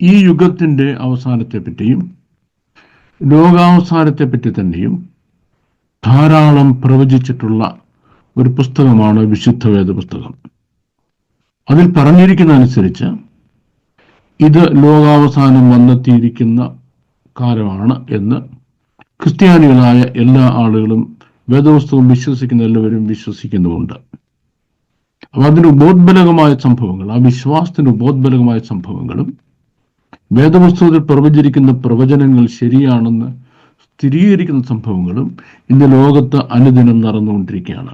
ഈ യുഗത്തിന്റെ അവസാനത്തെപ്പറ്റിയും ലോകാവസാനത്തെപ്പറ്റി ലോകാവസാനത്തെ പറ്റി തന്നെയും ധാരാളം പ്രവചിച്ചിട്ടുള്ള ഒരു പുസ്തകമാണ് വിശുദ്ധ വേദ പുസ്തകം അതിൽ പറഞ്ഞിരിക്കുന്ന അനുസരിച്ച് ഇത് ലോകാവസാനം വന്നെത്തിയിരിക്കുന്ന കാലമാണ് എന്ന് ക്രിസ്ത്യാനികളായ എല്ലാ ആളുകളും വേദപുസ്തകം വിശ്വസിക്കുന്ന എല്ലാവരും വിശ്വസിക്കുന്നുമുണ്ട്. അപ്പൊ അതിന് ഉപോത്ബലകമായ സംഭവങ്ങൾ ആ വിശ്വാസത്തിന് ഉപോത്ബലകമായ സംഭവങ്ങളും വേദപുസ്തകത്തിൽ പ്രവചിച്ചിരിക്കുന്ന പ്രവചനങ്ങൾ ശരിയാണെന്ന് സ്ഥിരീകരിക്കുന്ന സംഭവങ്ങളും ഇന്ന് ലോകത്ത് അനുദിനം നടന്നുകൊണ്ടിരിക്കുകയാണ്.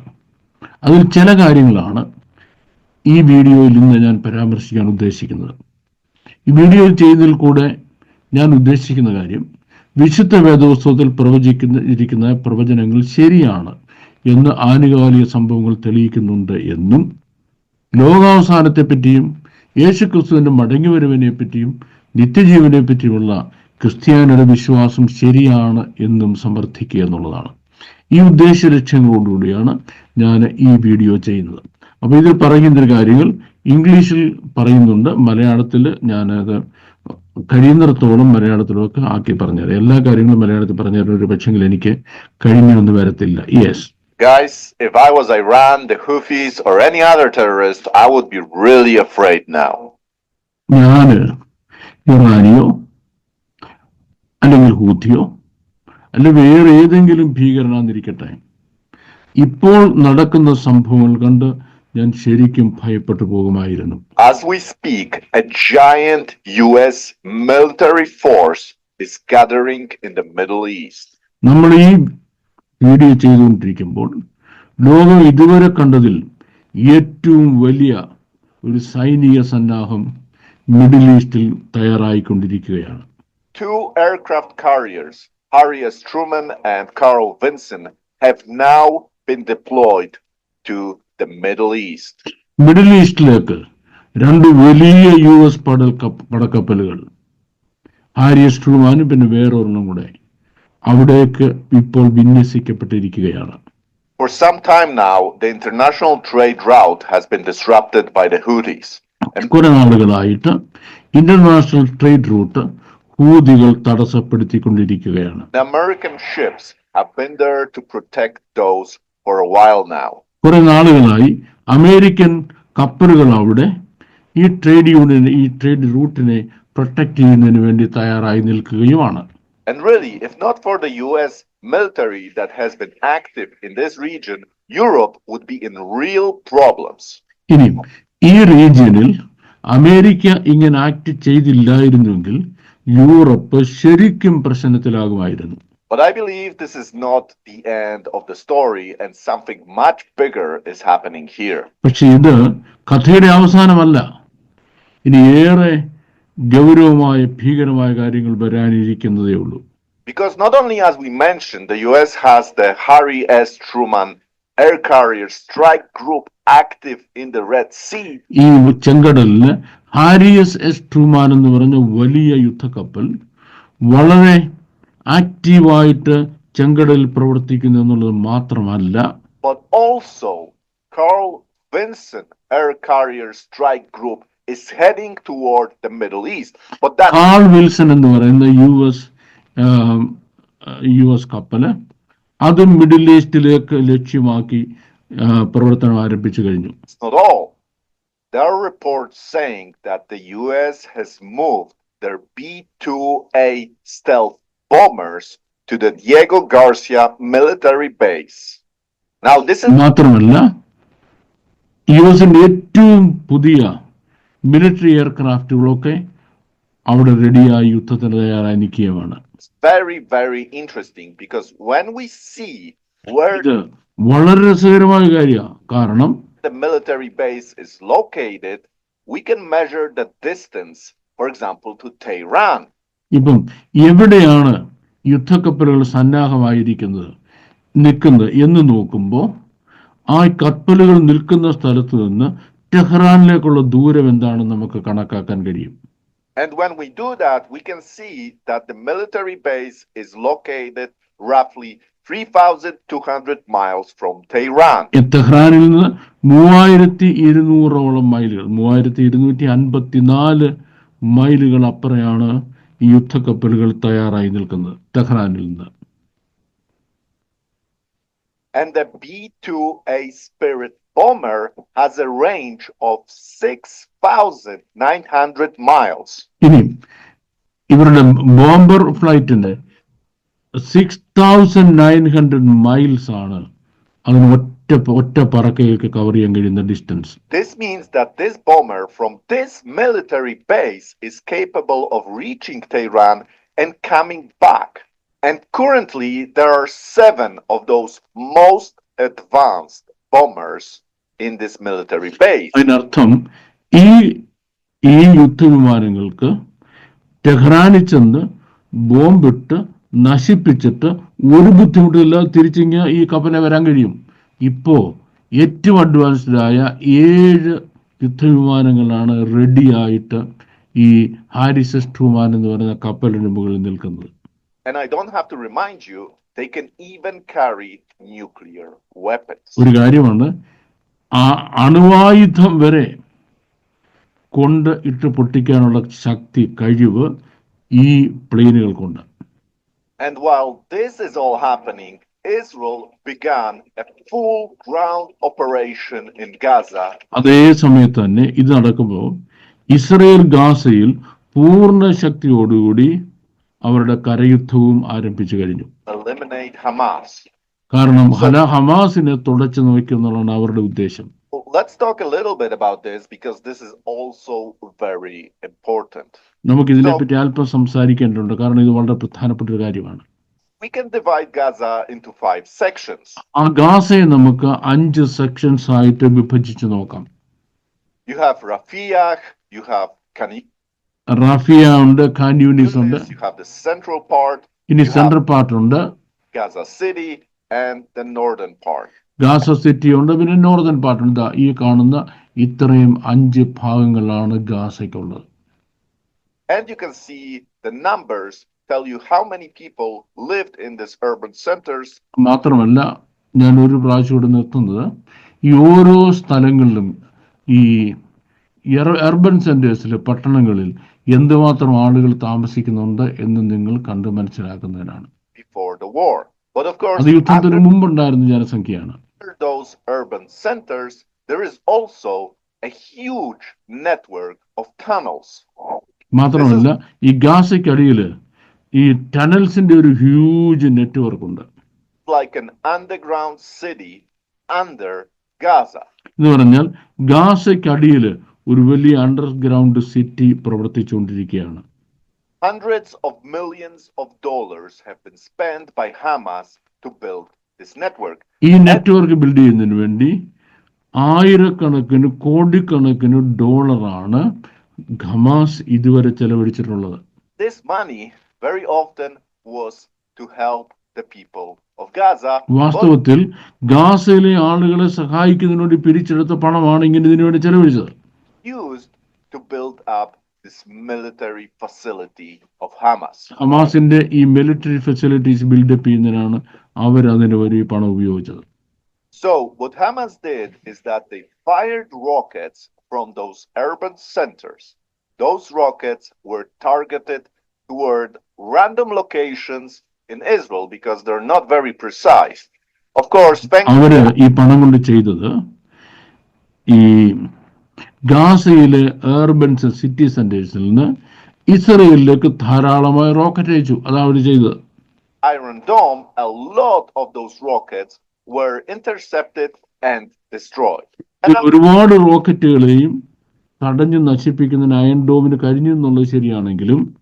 അതിൽ ചില കാര്യങ്ങളാണ് ഈ വീഡിയോയിൽ ഇന്ന് ഞാൻ പരാമർശിക്കാൻ ഉദ്ദേശിക്കുന്നത്. ഈ വീഡിയോ ചെയ്യുന്നതിൽ കൂടെ ഞാൻ ഉദ്ദേശിക്കുന്ന കാര്യം വിശുദ്ധ വേദോത്സവത്തിൽ പ്രവചിക്കുന്ന ഇരിക്കുന്ന പ്രവചനങ്ങൾ ശരിയാണ് എന്ന് ആനുകാലിക സംഭവങ്ങൾ തെളിയിക്കുന്നുണ്ട് എന്നും ലോകാവസാനത്തെപ്പറ്റിയും യേശുക്രിസ്തുവിന്റെ മടങ്ങിവരവിനെ പറ്റിയും നിത്യജീവനെ പറ്റിയുള്ള ക്രിസ്ത്യാനിയുടെ വിശ്വാസം ശരിയാണ് എന്നും സമർത്ഥിക്കുക എന്നുള്ളതാണ്. ഈ ഉദ്ദേശ ലക്ഷ്യങ്ങളോടുകൂടിയാണ് ഞാൻ ഈ വീഡിയോ ചെയ്യുന്നത്. അപ്പോൾ ഇതിൽ പറയുന്ന ഒരു കാര്യങ്ങൾ ഇംഗ്ലീഷിൽ പറയുന്നുണ്ട്. മലയാളത്തിൽ ഞാനത് കഴിയുന്നിടത്തോളം മലയാളത്തിലൊക്കെ ആക്കി പറഞ്ഞുതരാം. എല്ലാ കാര്യങ്ങളും മലയാളത്തിൽ പറഞ്ഞുതരാൻ ഒരു പക്ഷെങ്കിൽ എനിക്ക് കഴിഞ്ഞൊന്നും വരത്തില്ല. Yes Guys, if I was Iran, the Houthis, or any other terrorist, I would be really afraid now. ഞാൻ ഇറാനിയോ അല്ലെങ്കിൽ ഹൂത്തിയോ അല്ലെ വേറെ ഏതെങ്കിലും ഭീകരനാന്നിരിക്കട്ടെ ഇപ്പോൾ നടക്കുന്ന സംഭവങ്ങൾ കണ്ട് ഞാൻ ശരിക്കും ഭയപ്പെട്ടു പോകുമായിരുന്നു As we speak, a giant US military force is gathering in the Middle East. നമ്മൾ ഈ വീഡിയോ ചെയ്തുകൊണ്ടിരിക്കുമ്പോൾ ലോകം ഇതുവരെ കണ്ടതിൽ ഏറ്റവും വലിയ ഒരു സൈനിക സന്നാഹം മിഡിൽ ഈസ്റ്റിൽ തയ്യാറായിക്കൊണ്ടിരിക്കുകയാണ് Two aircraft carriers, Harry S. Truman and Carl Vinson, have now been deployed to the Middle East. Middle ഈസ്റ്റിലേക്ക് രണ്ട് വലിയ യു എസ് പടൽ കപ്പ- പടക്കപ്പലുകൾ ഹാരിയസ് ട്രൂമാനും പിന്നെ വേറൊരെണ്ണം കൂടെ അവിടേക്ക് ഇപ്പോൾ വിന്യസിക്കപ്പെട്ടിരിക്കുകയാണ് For some time now, the international trade route has been disrupted by the Houthis. കുറെ നാളുകളായിട്ട് international trade root ഹൂതികൾ തടസ്സപ്പെടുത്തിക്കൊണ്ടിരിക്കുകയാണ്. കുറെ നാളുകളായി അമേരിക്കൻ കപ്പലുകൾ അവിടെ ഈ ട്രേഡ് യൂണിയൻ ഈ ട്രേഡ് റൂട്ടിനെ പ്രൊട്ടക്ട് ചെയ്യുന്നതിന് വേണ്ടി തയ്യാറായി നിൽക്കുകയുമാണ്. ഇനിയും ഈ റീജിയനിൽ അമേരിക്ക ഇങ്ങനെ ആക്ട് ചെയ്തില്ലായിരുന്നുവെങ്കിൽ യൂറോപ്പ് ശരിക്കും പ്രശ്നത്തിലാകുമായിരുന്നു But I believe this is not the end of the story and something much bigger is happening here. പക്ഷെ ഇത് കഥയുടെ അവസാനമല്ല ഇനി ഏറെ ഗൗരവമായ ഭീകരമായ കാര്യങ്ങൾ വരാനിരിക്കുന്നതേ ഉള്ളൂ Because not only, as we mentioned, the US has the Harry S. Truman air carrier strike group active in the Red Sea, ഈ ചെങ്കടലിന് ഹാരിയസ് എസ് ട്രൂമാൻ എന്ന് പറഞ്ഞ വലിയ യുദ്ധക്കപ്പൽ വളരെ ആക്റ്റീവായിട്ട് ചെങ്കടലിൽ പ്രവർത്തിക്കുന്നു എന്നുള്ളത് മാത്രമല്ല but also Carl Vinson air carrier strike group is heading toward the Middle East. But that Carl Wilson എന്ന് പറയുന്ന യു എസ് യു എസ് കപ്പൽ അത് മിഡിൽ ഈസ്റ്റിലേക്ക് ലക്ഷ്യമാക്കി ആ, പ്രവർത്തനം ആരംഭിച്ചു കഴിഞ്ഞു is not all. There are reports saying that the US has moved their B 2A stealth bombers to the Diego Garcia military base. Now, this is മാത്രമല്ല U എസിന്റെ ഏറ്റവും പുതിയ മിലിറ്ററി എയർക്രാഫ്റ്റുകളൊക്കെ അവിടെ റെഡിയായി യുദ്ധത്തിന് തയ്യാറായി നിൽക്കുകയാണ് very, very interesting because when we see where ഇത് വളരെ രസകരമായ കാര്യമാണ് കാരണം the military base is located, we can measure the distance, for example, to Tehran. ഇപ്പം എവിടെയാണ് യുദ്ധക്കപ്പലുകൾ സന്നാഹമായിരിക്കുന്നത് നിൽക്കുന്നത് എന്ന് നോക്കുമ്പോൾ ആ കപ്പലുകൾ നിൽക്കുന്ന സ്ഥലത്ത് നിന്ന് ടെഹ്റാനിലേക്കുള്ള ദൂരം എന്താണെന്ന് നമുക്ക് കണക്കാക്കാൻ കഴിയും. And when we do that, we can see that the military base is located roughly 3,200 miles from Tehran. ഈ ടെഹ്റാനിൽ നിന്ന് മൂവായിരത്തി ഇരുന്നൂറോളം മൈലുകൾ മൂവായിരത്തി ഇരുന്നൂറ്റി അൻപത്തിനാല് മൈലുകൾ അപ്പുറയാണ് ഈ യുദ്ധക്കപ്പലുകൾ തയ്യാറായി നിൽക്കുന്നത് ടെഹ്റാനിൽ നിന്ന് And the B-2A Spirit bomber has a range of 6,900 miles. ഇനി ഇവരുടെ ബോംബർ ഫ്ലൈറ്റിന് six thousand nine hundred miles ആണ് അതിന് ഒറ്റ ഒറ്റ പറക്കയൊക്കെ കവർ ചെയ്യാൻ കഴിയുന്ന distance This means that this bomber from this military base is capable of reaching Tehran and coming back. And currently, there are seven of those most advanced bombers in this military base. അതിനർത്ഥം ഈ ഈ യുദ്ധവിമാനങ്ങൾക്ക് ടെഹ്റാനിൽ ചെന്ന് ബോംബിട്ട് നശിപ്പിച്ചിട്ട് ഒരു ബുദ്ധിമുട്ടില്ലാതെ തിരിച്ചിങ്ങ ഈ കപ്പലെ വരാൻ കഴിയും ഇപ്പോൾ ഏറ്റവും അഡ്വാൻസ്ഡായ ഏഴ് യുദ്ധവിമാനങ്ങളാണ് റെഡിയായിട്ട് ഈ ഹാരിസസ് ട്രൂമാൻ എന്ന് പറയുന്ന കപ്പലിന് മുകളിൽ നിൽക്കുന്നത് And I don't have to remind you, they can even carry. ഒരു കാര്യമാണ് ആ അണുവായുധം വരെ കൊണ്ട് ഇട്ട് പൊട്ടിക്കാനുള്ള ശക്തി കഴിവ് ഈ പ്ലെയിനുകൾക്കുണ്ട്. And while this is all happening, Israel began a full ground operation in Gaza. അതേ സമയത്ത് തന്നെ ഇത് നടക്കുമ്പോൾ ഇസ്രയേൽ ഗാസയിൽ പൂർണ ശക്തിയോടുകൂടി അവരുടെ കരയുദ്ധവും ആരംഭിച്ചു കഴിഞ്ഞു. Eliminate Hamas. കാരണം ഹല ഹമാസിനെ തുടച്ചു നോക്കുന്നുള്ളതാണ് അവരുടെ ഉദ്ദേശം. നമുക്ക് ഇതിനെ പറ്റി അല്പം സംസാരിക്കേണ്ടതുണ്ട്. കാരണം ഇത് വളരെ പ്രധാനപ്പെട്ട ഒരു കാര്യമാണ്. ആ ഗാസയെ നമുക്ക് അഞ്ച് സെക്ഷൻസ് ആയിട്ട് വിഭജിച്ചു നോക്കാം. You have Rafah you have Rafah ഉണ്ട് ഖാനിയൂണിസ് ഉണ്ട്. ഇനി സെൻട്രൽ പാർട്ട് ഉണ്ട്. And the northern part. Gaza city ഉണ്ട് പിന്നെ നോർദേൺ പാർട്ട് ഉണ്ട് ഈ കാണുന്ന ഇത്രയും അഞ്ച് ഭാഗങ്ങളാണ് ഗാസയ്ക്കുള്ളത് And you can see the numbers tell you how many people lived in these urban centers. മാത്രമല്ല ഞാൻ ഒരു പ്രാവശ്യം ഇവിടെ നിർത്തുന്നത് ഈ ഓരോ സ്ഥലങ്ങളിലും ഈ അർബൻ സെന്റേഴ്സിൽ പട്ടണങ്ങളിൽ എന്തുമാത്രം ആളുകൾ താമസിക്കുന്നുണ്ട് എന്ന് നിങ്ങൾ കണ്ട് മനസ്സിലാക്കുന്നതിനാണ് ബിഫോർ ദ war. അത് യുദ്ധത്തിന് മുമ്പുണ്ടായിരുന്ന ജനസംഖ്യയാണ് those urban centers, there is also a huge network of tunnels. മാത്രമല്ല ഈ ഗാസയ്ക്കടിയിൽ ഈ ടണൽസിന്റെ ഒരു ഹ്യൂജ് നെറ്റ്വർക്ക് ഉണ്ട് like an underground city under Gaza. എന്ന് പറഞ്ഞാൽ ഗാസയ്ക്കടിയിൽ ഒരു വലിയ അണ്ടർഗ്രൗണ്ട് സിറ്റി പ്രവർത്തിച്ചുകൊണ്ടിരിക്കുകയാണ് Hundreds of millions of dollars have been spent by Hamas to build this network. ഈ നെറ്റ്വർക്ക് ബിൽഡ് ചെയ്യുന്നതിന് വേണ്ടി ആയിരക്കണക്കിന് കോടിക്കണക്കിന് ഡോളറാണ് ഹമാസ് ഇതുവരെ ചെലവഴിച്ചിട്ടുള്ളത് This money very often was to help the people of Gaza. വാസ്തവത്തിൽ ഗാസയിലെ ആളുകളെ സഹായിക്കുന്നതിന് വേണ്ടി പിരിച്ചെടുത്ത പണമാണ് ഇങ്ങനെ ഇതിനു വേണ്ടി ചെലവഴിച്ചത് used to build up this military facility of Hamas. ഹമാസിന്റെ ഈ മിലിറ്ററി ഫെസിലിറ്റീസ് ബിൽഡപ്പ് ചെയ്യുന്നതിനാണ് അവർ അതിന് വലിയ പണം ഉപയോഗിച്ചത് So, what Hamas did is that they fired rockets from those urban centers. Those rockets were targeted toward random locations in Israel because they're not very precise. Of course, thanks അവര് ഈ പണം കൊണ്ട് ചെയ്തത് ഈ ഗാസയിലെ ഏർബൻസ് സിറ്റി സെന്റേഴ്സിൽ നിന്ന് ഇസ്രയേലിലേക്ക് ധാരാളമായി rocket അയച്ചു. അതാ അവർ ചെയ്തത്. ഒരുപാട് റോക്കറ്റുകളെയും തടഞ്ഞു നശിപ്പിക്കുന്ന അയൺ ഡോമിന് കഴിഞ്ഞു എന്നുള്ളത് ശരിയാണെങ്കിലും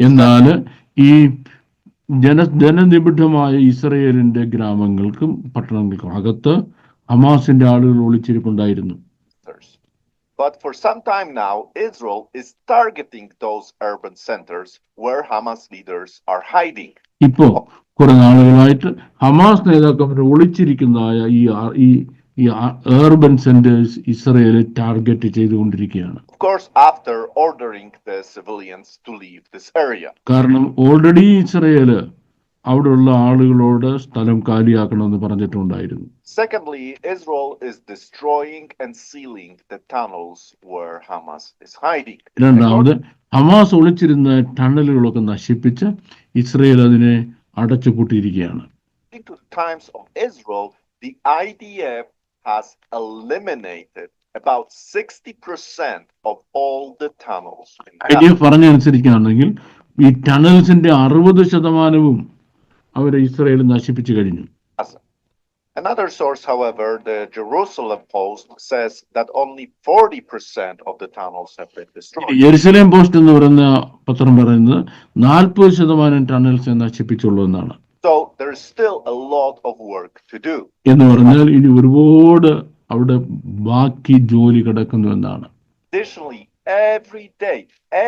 എന്നാൽ ഈ ജന ജനനിബിഡമായ ഇസ്രയേലിന്റെ ഗ്രാമങ്ങൾക്കും പട്ടണങ്ങൾക്കും അകത്ത് ഹമാസിന്റെ ആളുകൾ ഒളിച്ചിരിപ്പുണ്ടായിരുന്നു. But for some time now, Israel is targeting those urban centers where Hamas leaders are hiding. ഇപ്പോ കുറെ നാളുകളായിട്ട് ഹമാസ് നേതാക്കന്മാർ ഒളിച്ചിരിക്കുന്നതായ ഈ ഈ ഈ അർബൻ സെന്റേഴ്സ് ഇസ്രയേൽ ടാർഗറ്റ് ചെയ്തുകൊണ്ടിരിക്കുകയാണ്. കാരണം ഓൾറെഡി ഇസ്രയേൽ അവിടെയുള്ള ആളുകളോട് സ്ഥലം കാലിയാക്കണമെന്ന് പറഞ്ഞിട്ടുണ്ടായിരുന്നു. Secondly, Israel is destroying and sealing the tunnels where Hamas is hiding. രണ്ടാമത് ഹമാസ് ഒളിച്ചിരുന്ന ടണലുകളൊക്കെ നശിപ്പിച്ച് ഇസ്രയേൽ അതിനെ അടച്ചുപൂട്ടിയിരിക്കുകയാണ്. Has eliminated about 60% of all the tunnels I D. F പറഞ്ഞനുസരിക്കുകയാണെങ്കിൽ ഈ ടണൽസിന്റെ അറുപത് ശതമാനവും അവർ ഇസ്രയേൽ നശിപ്പിച്ചു കഴിഞ്ഞു Another source, however, the Jerusalem Post says that only 40% of the tunnels have been destroyed. Jerusalem Post എന്ന് പറയുന്ന പത്രം പറയുന്നത് നാൽപ്പത് ശതമാനം ടണൽസ് നശിപ്പിച്ചുള്ളൂ എന്നാണ് So there is still a lot of work to do. എന്ന് പറഞ്ഞാൽ ഇനി ഒരുപാട് അവിടെ ബാക്കി ജോലി കിടക്കുന്നു എന്നാണ് Additionally, every day,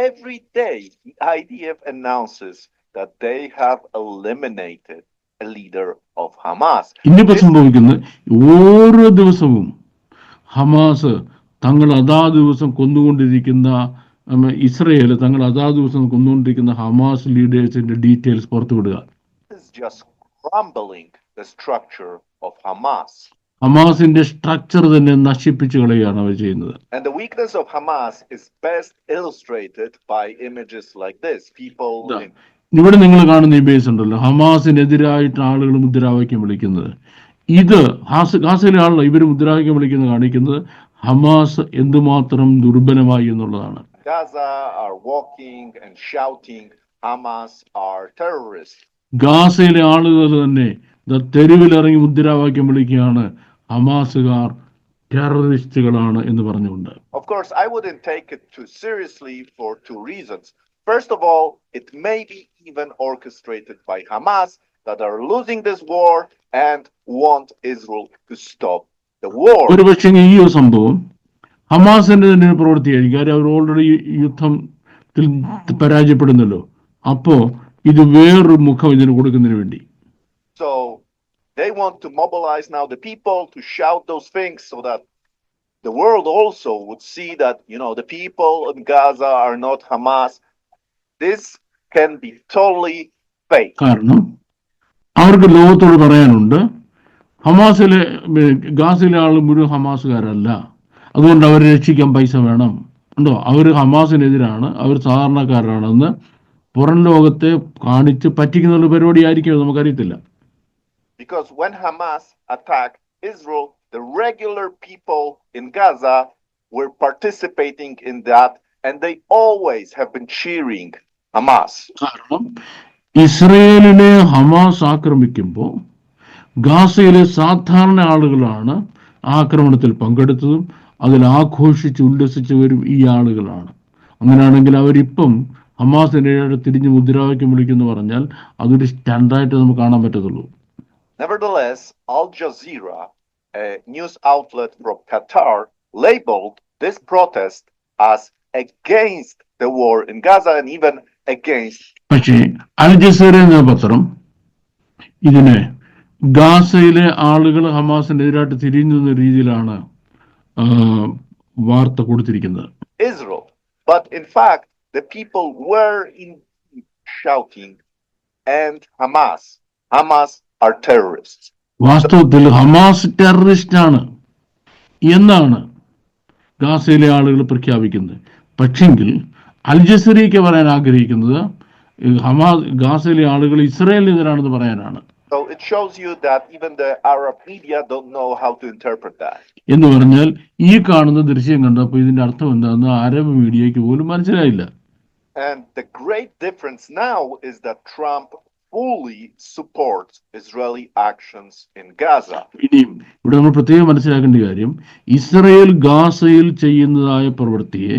every day, the IDF announces that they have eliminated a leader of Hamas. ഇന്നിപ്പോ സംഭവിക്കുന്നത് ഓരോ ദിവസവും ഹമാസ് തങ്ങൾ അതാ ദിവസം കൊന്നുകൊണ്ടിരിക്കുന്ന ഇസ്രയേൽ തങ്ങൾ അതാ ദിവസം കൊന്നുകൊണ്ടിരിക്കുന്ന ഹമാസ് ലീഡേഴ്സിന്റെ ഡീറ്റെയിൽസ് പുറത്തുവിടുക just crumbling the structure of Hamas. ഹമാസിന്റെ സ്ട്രക്ചർ തന്നെ നശിപ്പിച്ചു കളയുകയാണ് അവർ ചെയ്യുന്നത് And the weakness of Hamas is best illustrated by images like this. People in ഇവിടെ നിങ്ങൾ കാണുന്ന ഈ ബേസ് ഉണ്ടല്ലോ ഹമാസിനെതിരായിട്ട് ആളുകൾ മുദ്രാവാക്യം വിളിക്കുന്നത് ഇത് ഹാസ് ഗാസയിലെ ആളുകൾ ഇവർ മുദ്രാവാക്യം വിളിക്കുന്നത് കാണിക്കുന്നത് ഹമാസ് എന്തുമാത്രം ദുർബലമായി എന്നുള്ളതാണ് Gaza are walking and shouting, Hamas are terrorists. ഗാസയിലെ ആളുകൾ തന്നെ തെരുവിലിറങ്ങി മുദ്രാവാക്യം വിളിക്കുകയാണ് ഹമാസുകാർ ടെററിസ്റ്റുകളാണ് എന്ന് പറഞ്ഞുകൊണ്ട്. First of all, it may be even orchestrated by Hamas that are losing this war and want Israel to stop the war. ഈ ഒരു സംഭവം ഹമാസിന്റെ തന്നെ പ്രവൃത്തിയായിരിക്കും. കാര്യം അവർ ഓൾറെഡി യുദ്ധത്തിൽ പരാജയപ്പെടുന്നല്ലോ. അപ്പോ ഇത് വേറൊരു മുഖം ഇതിന് കൊടുക്കുന്നതിന് വേണ്ടി So they want to mobilize now the people to shout those things so that the world also would see that, you know, the people in Gaza are not Hamas. This can be totally fake. കാരണം അവർക്ക് ലോകത്തോട് പറയാനുണ്ട് ഹമാസിലെ ഗാസിലെ ആൾ മുഴുവൻ ഹമാസുകാരല്ല അതുകൊണ്ട് അവരെ രക്ഷിക്കാൻ പൈസ വേണം ഉണ്ടോ അവർ ഹമാസിനെതിരാണ് അവർ സാധാരണക്കാരാണെന്ന് പുറം ലോകത്തെ കാണിച്ച് പറ്റിക്കുന്ന ഒരു പരിപാടി ആയിരിക്കും നമുക്കറിയത്തില്ല because when Hamas attacked Israel, the regular people in Gaza were participating in that and they always have been cheering Hamas. കാരണം ഇസ്രയേലിനെ ഹമാസ് ആക്രമിക്കുമ്പോൾ ഗാസയിലെ സാധാരണ ആളുകളാണ് ആക്രമണത്തിൽ പങ്കെടുത്തതും അതിൽ ആഘോഷിച്ച് ഉല്ലസിച്ചവരും ഈ ആളുകളാണ് അങ്ങനെയാണെങ്കിൽ അവരിപ്പം ഹമാസിനെതിരെ തിരിഞ്ഞ് മുദ്രാവാക്യം വിളിക്കുന്നു പറഞ്ഞാൽ അതൊരു സ്റ്റാൻഡായിട്ട് നമുക്ക് കാണാൻ പറ്റത്തുള്ളൂ. Nevertheless, Al Jazeera, a news outlet from Qatar, labeled this protest as against the war in Gaza and even against പക്ഷേ അൽ ജസീറ എന്ന പത്രം ഇതിനെ ഗാസയിലെ ആളുകൾ ഹമാസിനെതിരായിട്ട് തിരിഞ്ഞു എന്ന രീതിയിലാണ് വാർത്ത കൊടുത്തിരിക്കുന്നത്. ISRO but in fact, the people were in shouting, and Hamas. Hamas are terrorists. വാസ്തവത്തിൽ ഹമാസ് ടെററിസ്റ്റ് ആണ് എന്നാണ് ഗാസയിലെ ആളുകൾ പ്രഖ്യാപിക്കുന്നത് പക്ഷെങ്കിൽ അൽ ജസീറയ്ക്ക് പറയാൻ ആഗ്രഹിക്കുന്നത് ഹമാസ് ഗാസയിലെ ആളുകൾ ഇസ്രായേലിനെതിരാണെന്ന് പറയാനാണ് So it shows you that even the Arab media don't know how to interpret that. എന്ന് പറഞ്ഞാൽ ഈ കാണുന്ന ദൃശ്യം കണ്ടപ്പോൾ ഇതിന്റെ അർത്ഥം എന്താണെന്ന് അറബ് മീഡിയയ്ക്ക് പോലും മനസ്സിലായില്ല And the great difference now is that Trump fully supports Israeli actions in Gaza. ഇനിയും ഇവിടെ നമ്മൾ പ്രത്യേകം മനസ്സിലാക്കേണ്ട കാര്യം ഇസ്രയേൽ ഗാസയിൽ ചെയ്യുന്നതായ പ്രവൃത്തിയെ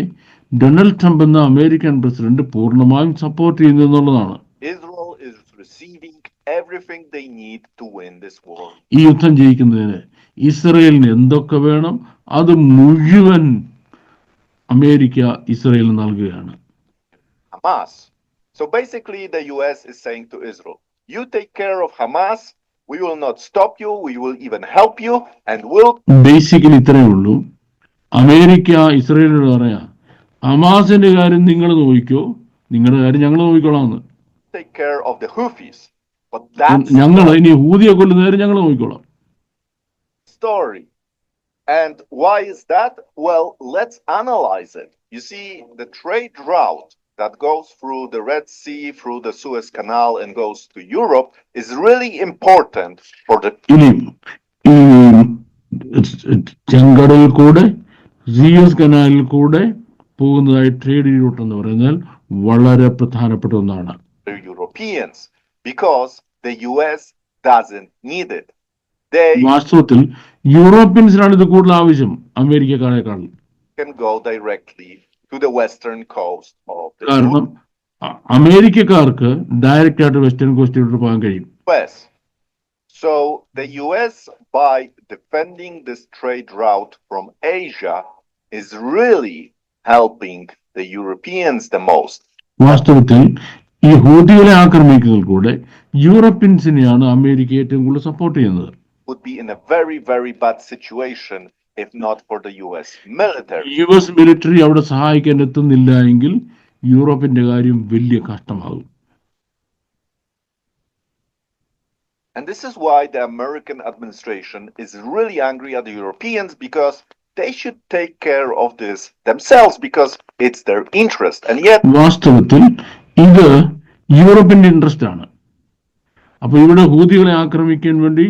ഡൊണാൾഡ് ട്രംപ് എന്ന അമേരിക്കൻ പ്രസിഡന്റ് പൂർണമായും സപ്പോർട്ട് ചെയ്യുന്നു എന്നുള്ളതാണ് Israel is receiving everything they need to win this war. ഈ യുദ്ധം ജയിക്കുന്നതിന് ഇസ്രയേലിന് എന്തൊക്കെ വേണം അത് മുഴുവൻ അമേരിക്ക ഇസ്രയേലിന് നൽകുകയാണ് Hamas. So basically, the US is saying to Israel, you take care of Hamas, we will not stop you, we will even help you, and we'll basically ഇത്രയേ ഉള്ളൂ അമേരിക്ക ഇസ്രയേലിനോട് പറയാ ഹമാസിന്റെ കാര്യം നിങ്ങൾ നോക്കിക്കോ നിങ്ങളുടെ കാര്യം ഞങ്ങൾ നോക്കിക്കോളാം എന്ന് take care of the Houthis. But that's ഞങ്ങൾ ഇനി ഹൂതിയെ കൊല്ലുന്നവരെ ഞങ്ങൾ നോക്കിക്കോളാം story. And why is that? Well, let's analyze it. You see, the trade route that goes through the Red Sea, through the Suez Canal, and goes to Europe is really important for the ഇനി ഈ ചെങ്കടലിൽ കൂടെ സിയസ് കനാലിൽ കൂടെ പോകുന്നതായി trade root എന്ന് പറയുന്നത് വളരെ പ്രധാനപ്പെട്ട ഒന്നാണ് Europeans because the US doesn't need it. They വാസ്തവത്തിൽ യൂറോപ്യൻസിനാണ് ഇത് കൂടുതൽ ആവശ്യം അമേരിക്കക്കാളെക്കാൾ can go directly to the western coast of the കാരണം അമേരിക്കക്കാർക്ക് ഡയറക്റ്റ് ആയിട്ട് വെസ്റ്റേൺ കോസ്റ്റിലോട്ട് പോകാൻ കഴിയും US. So the US, by defending this trade route from Asia, is really helping the Europeans the most. വാസ്തവത്തിൽ ഈ ഹൂതികളെ ആക്രമിക്കുന്നതിൽ കൂടെ യൂറോപ്യൻസിനെയാണ് അമേരിക്ക ഏറ്റവും കൂടുതൽ സപ്പോർട്ട് ചെയ്യുന്നത് Would be in a very, very bad situation if for the U S military U S military അവിടെ സഹായിക്കാൻ എത്തുന്നില്ല എങ്കിൽ യൂറോപ്പിന്റെ കാര്യം വലിയ കഷ്ടമാകും And this is why the American administration is really angry at the Europeans because they should take care of this themselves because it's their interest. And yet, വാസ്തവത്തിൽ ഇത് യൂറോപ്പിന്റെ ഇൻട്രസ്റ്റ് ആണ് അപ്പോൾ ഇവിടെ ഹൂതികളെ ആക്രമിക്കാൻ വേണ്ടി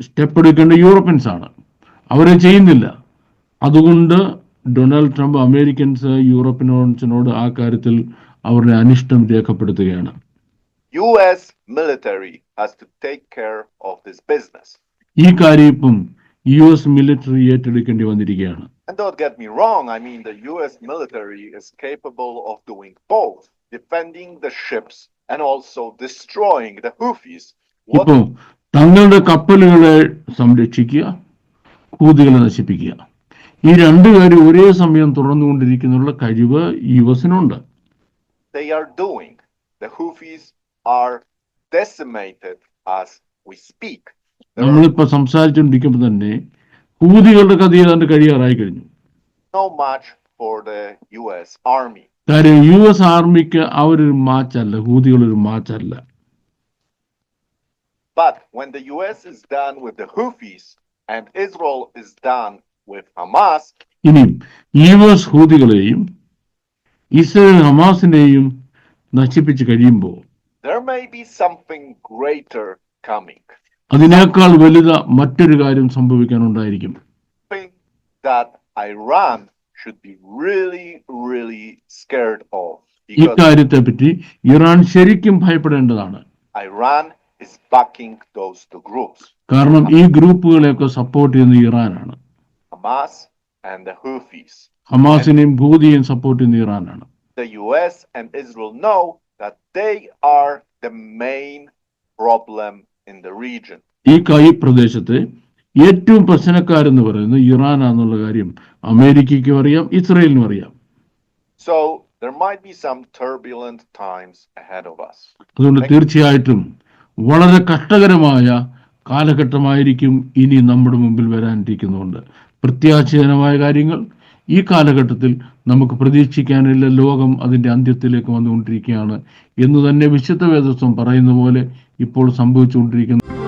സ്റ്റെപ്പ് എടുക്കേണ്ട യൂറോപ്യൻസ് ആണ് അവരെ ചെയ്യുന്നില്ല. അതുകൊണ്ട് ഡൊണാൾഡ് ട്രംപ് അമേരിക്കൻസ് യൂറോപ്യൻസിനോട് ആ കാര്യത്തിൽ അവരുടെ അനിഷ്ടം രേഖപ്പെടുത്തുകയാണ്. യു എസ് മിലിറ്ററി ഈ കാര്യം ഇപ്പം യു എസ് മിലിറ്ററി ഏറ്റെടുക്കേണ്ടി വന്നിരിക്കുകയാണ്. തങ്ങളുടെ കപ്പലുകളെ സംരക്ഷിക്കുക ഹൂതികളെ നശിപ്പിക്കുക. ഈ രണ്ട് കാര്യം ഒരേ സമയം തുറന്നുകൊണ്ടിരിക്കുന്നുള്ള കഴിവ് യുവസിനുണ്ട്. They are doing, the Houthis are decimated as we speak. നമ്മളിപ്പോ സംസാരിച്ചുകൊണ്ടിരിക്കുമ്പോൾ തന്നെ ഹൂതികളുടെ കഥ ഏതാണ്ട് കഴിയാറായി കഴിഞ്ഞു. No match for the US army. കാര്യം യു എസ് ആർമിക്ക് അവരൊരു മാച്ചല്ല ഹൂതികൾ ഒരു മാച്ചല്ല. But when the US is done with the Houthis and Israel is done with Hamas, ഇനി യു എസ് ഹൂതികളെയും ഇസ്രയേൽ ഹമാസിനെയും നശിപ്പിച്ച് കഴിയുമ്പോൾ there may be something greater coming. അതിനേക്കാൾ വലുത മറ്റൊരു കാര്യം സംഭവിക്കാനുണ്ടായിരിക്കും that Iran should be really, really scared of. പറ്റി ഇറാൻ ശരിക്കും ഭയപ്പെടേണ്ടതാണ് Iran is backing those two groups, കാരണം ഈ ഗ്രൂപ്പുകളെയൊക്കെ സപ്പോർട്ട് ചെയ്യുന്ന ഇറാനാണ് and the Houthis. ഹമാസിനെയും ഭൂതിയെയും സപ്പോർട്ട് ചെയ്യുന്ന ഇറാനാണ് The US and Israel know that they are the main problem in the region. ഈ കൈ പ്രദേശത്തെ ഏറ്റവും പ്രശ്നക്കാരെന്ന് പറയുന്നത് ഇറാനാന്നുള്ള കാര്യം അമേരിക്കയ്ക്കും അറിയാം ഇസ്രയേലിനും അറിയാം so there might be some turbulent times ahead of us. അതുകൊണ്ട് തീർച്ചയായിട്ടും വളരെ കഷ്ടകരമായ കാലഘട്ടമായിരിക്കും ഇനി നമ്മുടെ മുമ്പിൽ വരാനിരിക്കുന്നുണ്ട് പ്രത്യാശജനമായ കാര്യങ്ങൾ ഈ കാലഘട്ടത്തിൽ നമുക്ക് പ്രതീക്ഷിക്കാനില്ല. ലോകം അതിന്റെ അന്ത്യത്തിലേക്ക് വന്നുകൊണ്ടിരിക്കുകയാണ് എന്ന് തന്നെ വിശുദ്ധ വേദസ്വം പറയുന്ന പോലെ ഇപ്പോൾ സംഭവിച്ചുകൊണ്ടിരിക്കുന്നു